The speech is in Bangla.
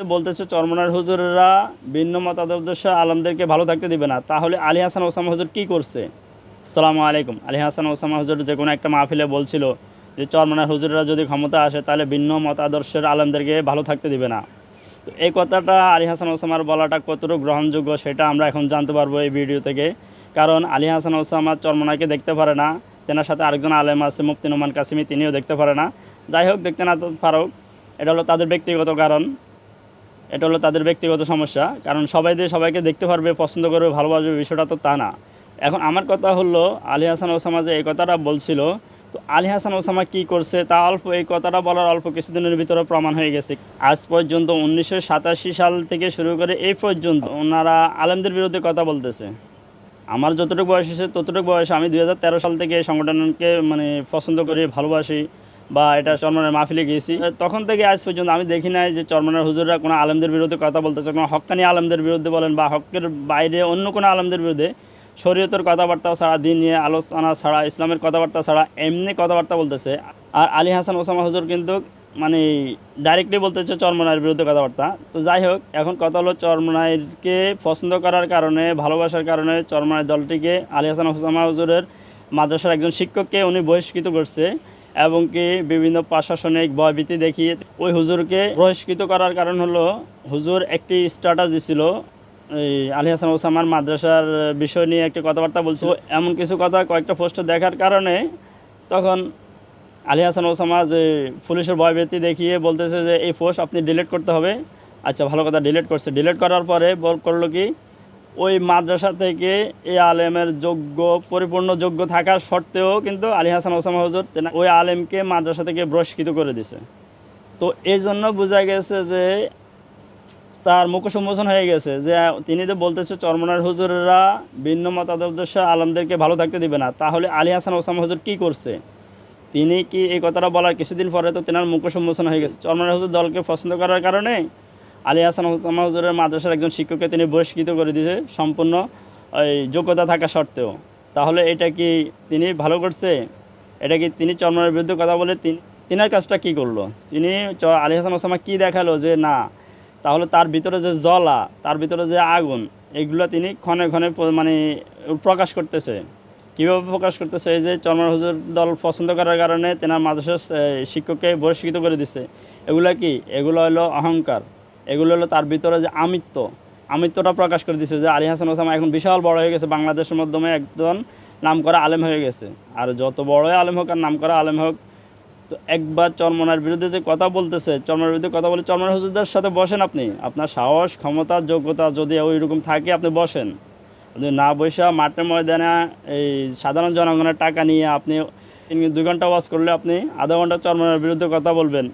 বলতেছে চরমনার হুজুররা ভিন্ন মতাদর্শ আলমদেরকে ভালো থাকতে দিবে না। তাহলে আলী হাসান ওসামা হুজুর কি করছে? আসসালামু আলাইকুম। আলী হাসান ওসামা হুজুর যে কোনো একটা মাহফিলে বলছিল যে চরমনার হুজুররা যদি ক্ষমতা আসে, তাহলে ভিন্ন মতাদর্শের আলমদেরকে ভালো থাকতে দিবে না। তো এই কথাটা আলী হাসান ওসামার বলাটা কতটুকু গ্রহণযোগ্য সেটা আমরা এখন জানতে পারব এই ভিডিও থেকে। কারণ আলী হাসান ওসামা চরমনাকে দেখতে পারে না, তেনার সাথে আরেকজন আলেম আছে, মুফতি নোমান কাসিমি, তিনিও দেখতে পারে না। যাই হোক, দেখতে না পারুক। এটা হলো তাদের ব্যক্তিগত কারণ। এটা হলো তাদের ব্যক্তিগত সমস্যা। কারণ সবাই দিয়ে সবাইকে দেখতে পারবে, পছন্দ করবে, ভালোবাসবে, বিষয়টা তো তা না। এখন আমার কথা হলো, আলী হাসান ওসামা যে এই কথাটা বলছিল, তো আলী হাসান ওসামা কী করছে? তা অল্প এই কথাটা বলার অল্প কিছুদিনের ভিতরে প্রমাণ হয়ে গেছে। আজ পর্যন্ত উনিশশো সাতাশি সাল থেকে শুরু করে এই পর্যন্ত ওনারা আলেমদের বিরুদ্ধে কথা বলতেছে। আমার যতটুকু বয়স এসে ততটুকু বয়স আমি দু হাজার তেরো সাল থেকে এই সংগঠনকে মানে পছন্দ করি, ভালোবাসি। বা এটা চরমানের মাহফিলে গিয়েছি। তখন থেকে আজ পর্যন্ত আমি দেখি নাই যে চরমানের হুজুররা কোনো আলেমদের বিরুদ্ধে কথা বলতেছে, কোনো হক্কানি আলেমদের বিরুদ্ধে বলেন বা হকের বাইরে অন্য কোনো আলেমদের বিরুদ্ধে শরীয়তের কথাবার্তা ছাড়া, দিন নিয়ে আলোচনা ছাড়া, ইসলামের কথাবার্তা ছাড়া এমনি কথাবার্তা বলতেছে। আর আলী হাসান ওসামা হুজুর কিন্তু মানে ডাইরেক্টলি বলতেছে চরমনায়ের বিরুদ্ধে কথাবার্তা। তো যাই হোক, এখন কথা হলো চরমনাইকে পছন্দ করার কারণে, ভালোবাসার কারণে চরমনাই দলটিকে আলী হাসান ওসামা হুজুরের মাদ্রাসার একজন শিক্ষককে উনি বহিষ্কৃত করছে। এবং কি বিভিন্ন প্রশাসনিক ভয়ভীতি দেখিয়ে ওই হুজুরকে বহিষ্কৃত করার কারণ হলো, হুজুর একটি স্ট্যাটাস দিছিল এই আলী হাসান ওসামার মাদ্রাসার বিষয় নিয়ে একটি কথাবার্তা বলছিল। এমন কিছু কথা কয়েকটা পোস্টার দেখার কারণে তখন আলী হাসান ওসামা যে পুলিশের ভয়ভীতি দেখিয়ে বলতেছে যে, এই পোস্ট আপনি ডিলিট করতে হবে। আচ্ছা ভালো কথা ডিলিট করছে। ডিলিট করার পরে বল করল কি ওই মাদ্রাসা থেকে এই আলেমের যোগ্য, পরিপূর্ণ যোগ্য থাকার সত্ত্বেও কিন্তু আলী হাসান ওসামা হুজুর ওই আলেমকে মাদ্রাসা থেকে বহিষ্কৃত করে দিছে। তো এই জন্য বোঝা গেছে যে তার মুখ সম্মোচন হয়ে গেছে যে তিনি তো বলতেছে, চরমনার হুজুররা ভিন্ন মতাদর্শ আলমদেরকে ভালো থাকতে দিবে না। তাহলে আলী হাসান ওসামা হুজুর কী করছে? তিনি কি এই কথাটা বলার কিছুদিন পরে তো তেনার মুখ সম্মোচন হয়ে গেছে। চরমনার হুজুর দলকে পছন্দ করার কারণে আলী হাসান ওসামা হুজুরের মাদ্রাসার একজন শিক্ষককে তিনি বহিষ্কৃত করে দিয়েছে সম্পূর্ণ ওই যোগ্যতা থাকা সত্ত্বেও। তাহলে এটা কি তিনি ভালো করছে? এটা কি তিনি চরমনার বিরুদ্ধে কথা বলে তিনি, তিনার কাজটা কি করল? তিনি আলী হাসান ওসামা কি দেখাল যে না, তাহলে তার ভিতরে যে জলা তার ভিতরে যে আগুন, এগুলো তিনি ক্ষণে ক্ষণে মানে প্রকাশ করতেছে। কীভাবে প্রকাশ করতেছে? এই যে চরমার হুজুর দল পছন্দ করার কারণে তেনার মাদ্রাসার শিক্ষককে বহিষ্কৃত করে দিছে। এগুলো কি? এগুলো হলো অহংকার। এগুলো হলো তার ভিতরে যে আমিত্ব। আমিত্বটা প্রকাশ করে দিচ্ছে যে আলী হাসান ওসামা এখন বিশাল বড় হয়ে গেছে, বাংলাদেশের মাধ্যমে একজন নাম করা আলেম হয়ে গেছে। আর যত বড়ই আলেম হোক আর নাম করা আলেম হোক, তো একবার চরমনার বিরুদ্ধে যে কথা বলতেছে, চরমনার বিরুদ্ধে কথা বলে চরমনার হুজুরদের সাথে বসেন আপনি। আপনার সাহস, ক্ষমতা, যোগ্যতা যদি ওই রকম থাকে, আপনি বসেন। আপনি না বসে মাঠে ময়দানে এই সাধারণ জনগণের টাকা নিয়ে আপনি দুই ঘণ্টা ওয়াজ করলে আপনি আধা ঘণ্টা চরমনার বিরুদ্ধে কথা বলবেন।